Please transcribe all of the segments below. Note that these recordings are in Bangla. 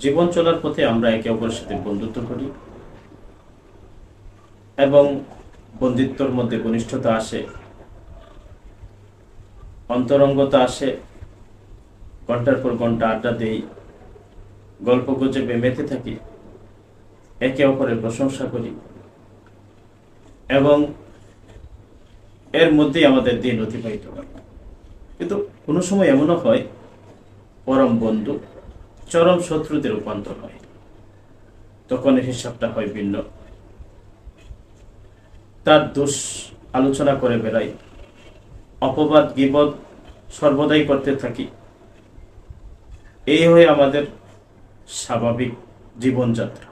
জীবন চলার পথে আমরা একে অপরের সাথে বন্ধুত্ব করি এবং বন্ধুত্বর মধ্যে ঘনিষ্ঠতা আসে, অন্তরঙ্গতা আসে, ঘণ্টার পর ঘণ্টা আড্ডা দেই, গল্প গুজবে, মেতে থাকি, একে অপরের প্রশংসা করি এবং এর মধ্যেই আমাদের দিন অতিবাহিত হয়। কিন্তু কোনো সময় এমনও হয়, পরম বন্ধু, চরম শত্রুদের রূপান্তর হয়। তখন হিসাবটা হয় ভিন্ন। তার দোষ আলোচনা করে বেড়াই। অপবাদ, গিবদ সর্বদাই করতে থাকি। এই হয়ে আমাদের স্বাভাবিক জীবনযাত্রা।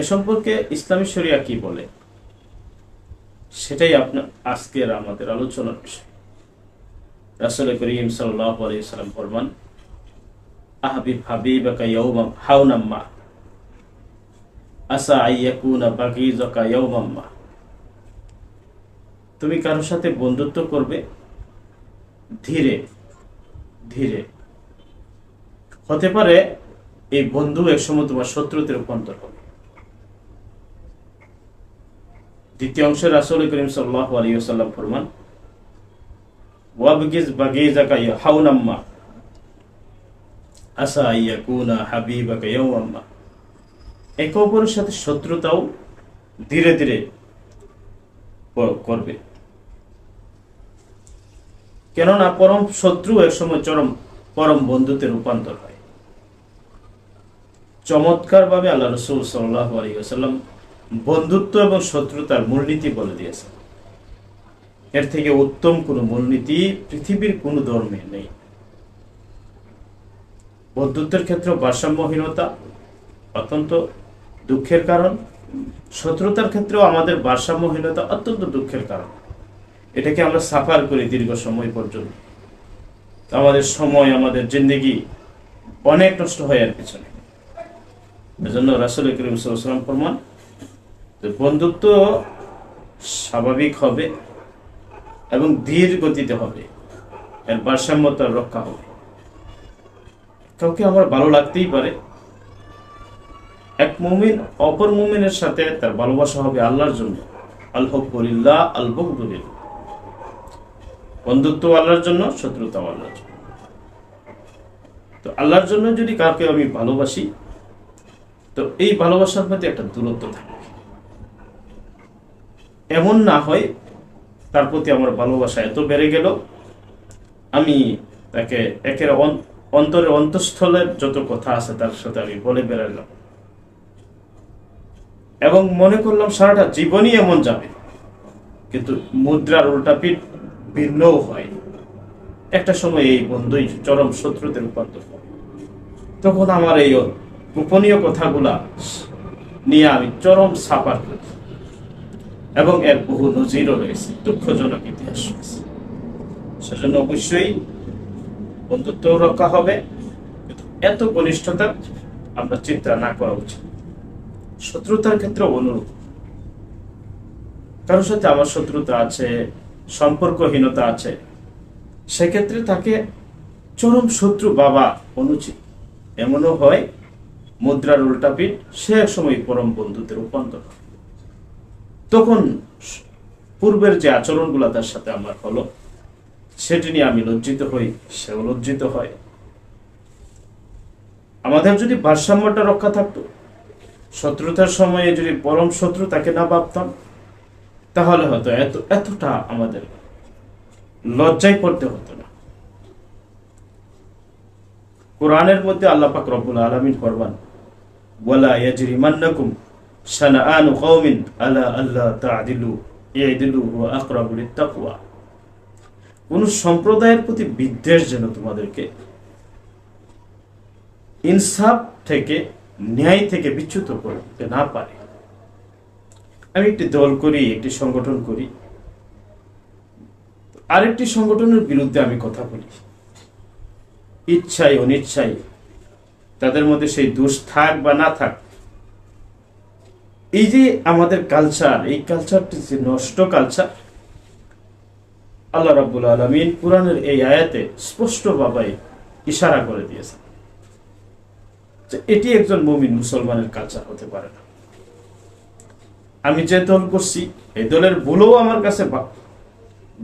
এ সম্পর্কে ইসলামী শরিয়া কি বলে? সেটাই আপনার আজকের আমাদের আলোচনার বিষয়। রাসুল করিম সাল্লাম ফরমান হাউনাম্মা আসা তুমি কারোর সাথে বন্ধুত্ব করবে? ধীরে ধীরে। হতে পারে এই বন্ধু একসময় তোমার শত্রুতে রূপান্তর হবে। দ্বিতীয় রাসুল করিম সাল্লাহ আলিয়াল্লাম ফরমান, ওয়াবগিজ হাউনাম্মা, আসা একে অপরের সাথে শত্রুতাও ধীরে ধীরে করবে। কেননা পরম শত্রু এক সময় চরম, পরম বন্ধুতে রূপান্তর হয়। চমৎকার ভাবে আল্লাহ রসুল সাল্লাহ আলিয়াল্লাম বন্ধুত্ব এবং শত্রুতার মূলনীতি বলে দিয়েছে। এর থেকে উত্তম কোন মূলনীতি পৃথিবীর কোন ধর্মে নেই। বন্ধুত্বের ক্ষেত্রে ভারসাম্যহীনতা অত্যন্ত দুঃখের কারণ। শত্রুতার ক্ষেত্রেও আমাদের ভারসাম্যহীনতা অত্যন্ত দুঃখের কারণ। এটাকে আমরা সাফার করি দীর্ঘ সময় পর্যন্ত। আমাদের সময়, আমাদের জিন্দগি অনেক নষ্ট হয় এর পিছনে। এজন্য রাসুল করিম সাল্লাম ফরমান বন্ধুত্ব স্বাভাবিক হবে এবং ধীর গতিতে হবে। এর ভারসাম্যতা রক্ষা হবে। কাউকে আমার ভালো লাগতেই পারে। এক মুমিন অপর মুমিনের সাথে তার ভালোবাসা হবে আল্লাহর জন্য। আল হকুল্লাহ আল বকদুলিল্লাহ বন্ধুত্ব আল্লাহর জন্য, শত্রুতাও আল্লাহর জন্য। তো আল্লাহর জন্য যদি কাউকে আমি ভালোবাসি, তো এই ভালোবাসার মধ্যে একটা দূরত্ব থাকে। এমন না হয় তার প্রতি আমার ভালোবাসা এত বেড়ে গেল। আমি তাকে একের অন্তরের অন্তঃস্থলের যত কথা আছে তার সাথে আমি বলে বেড়ালাম এবং মনে করলাম সারাটা জীবনই এমন যাবে। কিন্তু মুদ্রার উল্টা পিঠ ভিন্নও হয়। একটা সময় এই বন্ধুই চরম শত্রুতে রূপান্তর হবে তখন আমার এই গোপনীয় কথাগুলা নিয়ে আমি চরম সাফার করি এবং এর বহু নজিরও রয়েছে, দুঃখজনক ইতিহাস রয়েছে। সেজন্য অবশ্যই বন্ধুত্ব রক্ষা হবে এত ঘনিষ্ঠতা আমরা চিন্তা না করা উচিত। শত্রুতার ক্ষেত্রে অনুরূপ। কারোর সাথে আমার শত্রুতা আছে, সম্পর্কহীনতা আছে, সেক্ষেত্রে তাকে চরম শত্রু বাবা অনুচিত। এমনও হয়, মুদ্রার উল্টাপিঠ সে এক সময় পরম বন্ধুতে রূপান্তর হয়। তখন পূর্বের যে আচরণগুলো তার সাথে আমার হলো, সেটি নিয়ে আমি লজ্জিত হই, সেও লজ্জিত হয়। আমাদের যদি ভারসাম্যটা রক্ষা থাকতো, শত্রুতার সময়ে যদি পরম শত্রু তাকে না ভাবতাম, তাহলে হয়তো এত, এতটা আমাদের লজ্জায় পড়তে হতো না। কোরআনের মধ্যে আল্লাহ পাক রব্বুল আলমিন করবান ওয়ালা ইয়াজরিমান্নাকুম শানাআনু কওমিন আলা আল্লাহ তা'দিলু, ইয়াদিলু হুয়া আকরাবু লিত্তাকওয়া। কোন সম্প্রদায়ের প্রতি বিদ্বেষ যেন তোমাদেরকে ইনসাফ থেকে, ন্যায় থেকে বিচ্যুত করতে না পারে। আমি একটি দল করি, একটি সংগঠন করি। আরেকটি সংগঠনের বিরুদ্ধে আমি কথা বলি। ইচ্ছাই অনিচ্ছাই তাদের মধ্যে সেই দোষ থাক বা না থাক এই যে আমাদের কালচার এই কালচারটি যে নষ্ট কালচার আল্লাহ রাব্বুল আলমিন কোরআনের এই আয়াতে স্পষ্টভাবে ইশারা করে দিয়েছেন যে এটি একজন মুমিন মুসলমানের কালচার হতে পারে না। আমি যে দল করছি, এই দলের ভুলও আমার কাছে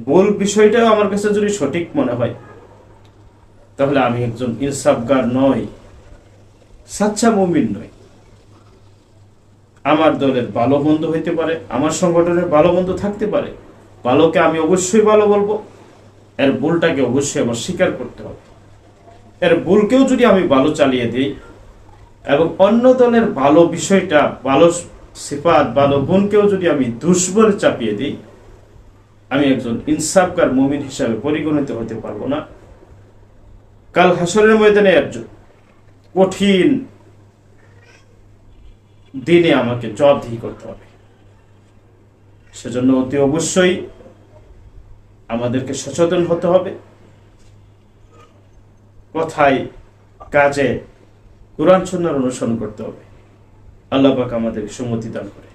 ভুল বিষয়টাও আমার কাছে যদি সঠিক মনে হয়, তাহলে আমি একজন ইনসাফগার নই সাচ্চা মুমিন নই। আমার দলের ভালো বন্ধু হইতে পারে, আমার সংগঠনের ভালো বন্ধু থাকতে পারে। ভালোকে আমি অবশ্যই ভালো বলব, এর ভুলটাকে অবশ্যই আমার স্বীকার করতে হবে। এর ভুলকেও যদি আমি ভালো চালিয়ে দিই এবং অন্য দলের ভালো বিষয়টা, ভালো সিফাত, ভালো গুণকেও যদি আমি দুশ্মন চাপিয়ে দিই, আমি একজন ইনসাফকার মুমিন হিসাবে পরিগণিত হতে পারব না। কাল হাসরের ময়দানে একজন কঠিন দিনে আমাকে জবাবদিহি করতে হবে। সেজন্য অতি অবশ্যই আমাদেরকে সচেতন হতে হবে। কথায়, কাজে, কোরআন সন্ন্যার অনুসরণ করতে হবে। আল্লাহ পাক আমাদের সুমতি দান করে।